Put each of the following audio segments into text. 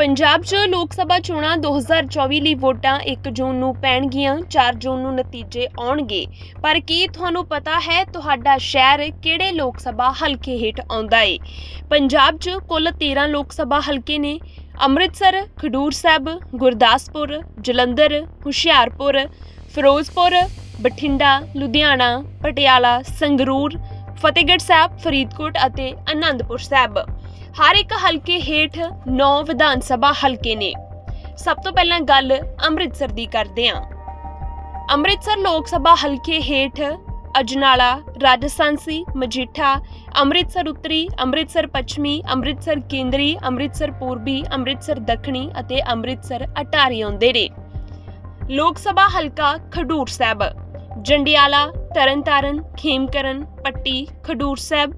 ਪੰਜਾਬ 'ਚ ਲੋਕ ਸਭਾ ਚੋਣਾਂ 2024 ਲਈ ਵੋਟਾਂ 1 ਜੂਨ ਨੂੰ ਪੈਣਗੀਆਂ 4 ਜੂਨ ਨੂੰ ਨਤੀਜੇ ਆਉਣਗੇ। ਪਰ ਕੀ ਤੁਹਾਨੂੰ ਪਤਾ ਹੈ ਤੁਹਾਡਾ ਸ਼ਹਿਰ ਕਿਹੜੇ ਲੋਕ ਸਭਾ ਹਲਕੇ ਹੇਠ ਆਉਂਦਾ ਏ? ਪੰਜਾਬ 'ਚ ਕੁੱਲ 13 ਲੋਕ ਸਭਾ ਹਲਕੇ ਨੇ। ਅੰਮ੍ਰਿਤਸਰ, ਖਡੂਰ ਸਾਹਿਬ, ਗੁਰਦਾਸਪੁਰ, ਜਲੰਧਰ, ਹੁਸ਼ਿਆਰਪੁਰ, ਫਿਰੋਜ਼ਪੁਰ, ਬਠਿੰਡਾ, ਲੁਧਿਆਣਾ, ਪਟਿਆਲਾ, ਸੰਗਰੂਰ, ਫਤਿਹਗੜ੍ਹ ਸਾਹਿਬ, ਫਰੀਦਕੋਟ ਅਤੇ ਅਨੰਦਪੁਰ ਸਾਹਿਬ। ਹਰ ਇੱਕ ਹਲਕੇ ਹੇਠ 9 ਵਿਧਾਨ ਸਭਾ ਹਲਕੇ ਨੇ। ਸਭ ਤੋਂ ਪਹਿਲਾਂ ਗੱਲ ਅੰਮ੍ਰਿਤਸਰ ਦੀ ਕਰਦੇ ਹਾਂ। ਅੰਮ੍ਰਿਤਸਰ ਲੋਕ ਸਭਾ ਹਲਕੇ ਹੇਠ ਅਜਨਾਲਾ ਰਾਜਸਥਾਨਸੀ ਮਜੀਠਾ, ਅੰਮ੍ਰਿਤਸਰ ਉੱਤਰੀ, ਅੰਮ੍ਰਿਤਸਰ ਪੱਛਮੀ, ਅੰਮ੍ਰਿਤਸਰ ਕੇਂਦਰੀ, ਅੰਮ੍ਰਿਤਸਰ ਪੂਰਬੀ, ਅੰਮ੍ਰਿਤਸਰ ਦੱਖਣੀ ਅਤੇ ਅੰਮ੍ਰਿਤਸਰ ਅਟਾਰੀ ਆਉਂਦੇ ਨੇ। ਲੋਕ ਸਭਾ ਹਲਕਾ ਖਡੂਰ ਸਾਹਿਬ, ਜੰਡਿਆਲਾ, ਤਰਨਤਾਰਨ, ਖੇਮਕਰਨ, ਪੱਟੀ, ਖਡੂਰ ਸਾਹਿਬ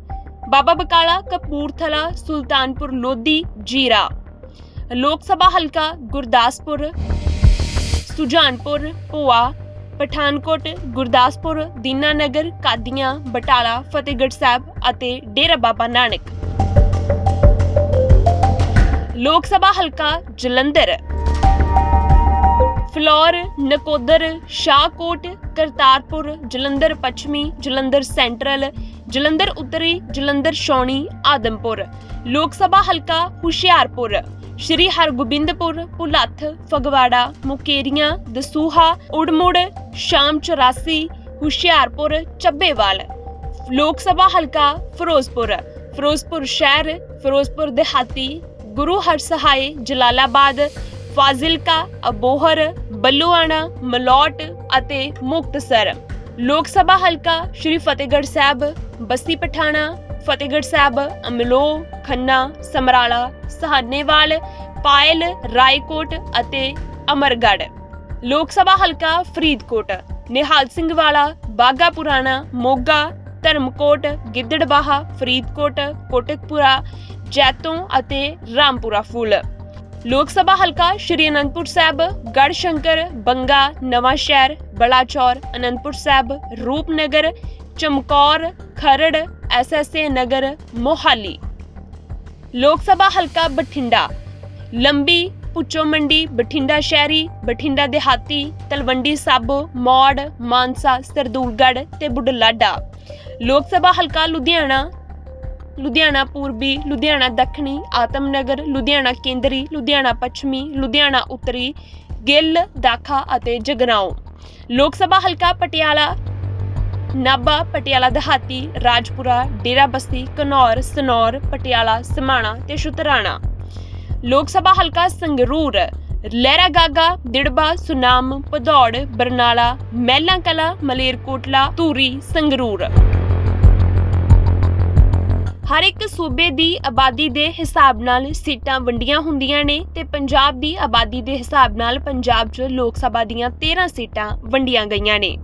ਬਾਬਾ ਬਕਾਲਾ, ਕਪੂਰਥਲਾ, ਸੁਲਤਾਨਪੁਰ, ਲੋਧੀ, ਜੀਰਾ। ਲੋਕ ਸਭਾ ਹਲਕਾ ਗੁਰਦਾਸਪੁਰ, ਸੁਜਾਨਪੁਰ, ਭੋਆ, ਪਠਾਨਕੋਟ, ਗੁਰਦਾਸਪੁਰ, ਦੀਨਾਨਗਰ, ਕਾਦੀਆਂ, ਬਟਾਲਾ, ਫਤਿਹਗੜ੍ਹ ਸਾਹਿਬ ਅਤੇ ਡੇਰਾ ਬਾਬਾ ਨਾਨਕ। ਲੋਕ ਸਭਾ ਹਲਕਾ ਜਲੰਧਰ। ਫਲੋਰ, ਨਕੋਦਰ, ਸ਼ਾਹਕੋਟ ਕਰਤਾਰਪੁਰ, ਜਲੰਧਰ ਪੱਛਮੀ, ਜਲੰਧਰ ਸੈਂਟਰਲ, ਜਲੰਧਰ ਉੱਤਰੀ, ਜਲੰਧਰ ਸ਼ੌਣੀ, ਆਦਮਪੁਰ। ਲੋਕ ਸਭਾ ਹਲਕਾ ਹੁਸ਼ਿਆਰਪੁਰ। ਸ਼੍ਰੀ ਹਰਗੋਬਿੰਦਪੁਰ, ਭੁਲੱਥ, ਫਗਵਾੜਾ, ਮੁਕੇਰੀਆਂ, ਦਸੂਹਾ, ਉੜਮੁੜ, ਸ਼ਾਮ 84 ਹੁਸ਼ਿਆਰਪੁਰ ਚੱਬੇਵਾਲ ਲੋਕ ਸਭਾ ਹਲਕਾ ਫਿਰੋਜ਼ਪੁਰ। ਫਿਰੋਜ਼ਪੁਰ ਸ਼ਹਿਰ, ਫਿਰੋਜ਼ਪੁਰ ਦਿਹਾਤੀ, ਗੁਰੂ ਹਰਸਹਾਏ, ਜਲਾਲਾਬਾਦ, ਫਾਜ਼ਿਲਕਾ, ਅਬੋਹਰ, ਬੱਲੂਆਣਾ, ਮਲੋਟ ਅਤੇ ਮੁਕਤਸਰ ਲੋਕ ਸਭਾ ਹਲਕਾ ਸ਼੍ਰੀ ਫਤਿਹਗੜ੍ਹ ਸਾਹਿਬ ਬਸੀ ਪਠਾਣਾ, ਫਤਿਹਗੜ੍ਹ ਸਾਹਿਬ, ਅਮਲੋ, ਖੰਨਾ, ਸਮਰਾਲਾ, ਸਹਾਨੇਵਾਲ, ਪਾਇਲ, ਰਾਏਕੋਟ ਅਤੇ ਅਮਰਗੜ੍ਹ। ਲੋਕ ਸਭਾ ਹਲਕਾ ਫਰੀਦਕੋਟ, ਨਿਹਾਲ ਸਿੰਘ ਵਾਲਾ ਬਾਗਾ ਪੁਰਾਣਾ, ਮੋਗਾ, ਧਰਮਕੋਟ, ਗਿੱਦੜਬਾਹਾ, ਫਰੀਦਕੋਟ, ਕੋਟਕਪੁਰਾ, ਜੈਤੋਂ ਅਤੇ ਰਾਮਪੁਰਾ ਫੂਲ। ਲੋਕ ਸਭਾ ਹਲਕਾ ਸ਼੍ਰੀ ਅਨੰਦਪੁਰ ਸਾਹਿਬ ਗੜ੍ਹ ਸ਼ੰਕਰ ਬੰਗਾ, ਨਵਾਂ ਸ਼ਹਿਰ, ਬਲਾਚੌਰ, ਅਨੰਦਪੁਰ ਸਾਹਿਬ, ਰੂਪਨਗਰ, ਚਮਕੌਰ, ਖਰੜ, ਐਸਐਸਏ ਨਗਰ, ਮੋਹਾਲੀ। ਲੋਕ ਸਭਾ ਹਲਕਾ ਬਠਿੰਡਾ। ਲੰਬੀ ਪੁੱਚੋ ਮੰਡੀ, ਬਠਿੰਡਾ ਸ਼ਹਿਰੀ, ਬਠਿੰਡਾ ਦਿਹਾਤੀ, ਤਲਵੰਡੀ ਸਾਬੋ, ਮੌੜ, ਮਾਨਸਾ, ਸਰਦੂਲਗੜ੍ਹ ਤੇ ਬੁਢਲਾਡਾ। ਲੋਕ ਸਭਾ ਹਲਕਾ ਲੁਧਿਆਣਾ ਲੁਧਿਆਣਾ ਪੂਰਬੀ, ਲੁਧਿਆਣਾ ਦੱਖਣੀ, ਆਤਮਨਗਰ, ਲੁਧਿਆਣਾ ਕੇਂਦਰੀ, ਲੁਧਿਆਣਾ ਪੱਛਮੀ, ਲੁਧਿਆਣਾ ਉੱਤਰੀ, ਗਿੱਲ, ਦਾਖਾ ਅਤੇ ਜਗਰਾਉਂ ਲੋਕ ਸਭਾ ਹਲਕਾ ਪਟਿਆਲਾ, ਨਾਭਾ, ਪਟਿਆਲਾ ਦਿਹਾਤੀ, ਰਾਜਪੁਰਾ ਡੇਰਾਬੱਸੀ ਘਨੌਰ ਸਨੌਰ, ਪਟਿਆਲਾ, ਸਮਾਣਾ ਤੇ ਸ਼ੁਤਰਾਣਾ। ਲੋਕ ਸਭਾ ਹਲਕਾ ਸੰਗਰੂਰ ਲਹਿਰਾ ਗਾਗਾ ਦਿੜਬਾ, ਸੁਨਾਮ, ਭਦੌੜ, ਬਰਨਾਲਾ ਮਹਿਲਾਂ ਕਲਾ ਮਲੇਰਕੋਟਲਾ, ਧੂਰੀ, ਸੰਗਰੂਰ। ਹਰ ਇੱਕ ਸੂਬੇ ਦੀ ਆਬਾਦੀ ਦੇ ਹਿਸਾਬ ਨਾਲ ਸੀਟਾਂ ਵੰਡੀਆਂ ਹੁੰਦੀਆਂ ਨੇ ਤੇ ਪੰਜਾਬ ਦੀ ਆਬਾਦੀ ਦੇ ਹਿਸਾਬ ਨਾਲ ਪੰਜਾਬ 'ਚ ਲੋਕ ਸਭਾ ਦੀਆਂ 13 ਸੀਟਾਂ ਵੰਡੀਆਂ ਗਈਆਂ ਨੇ।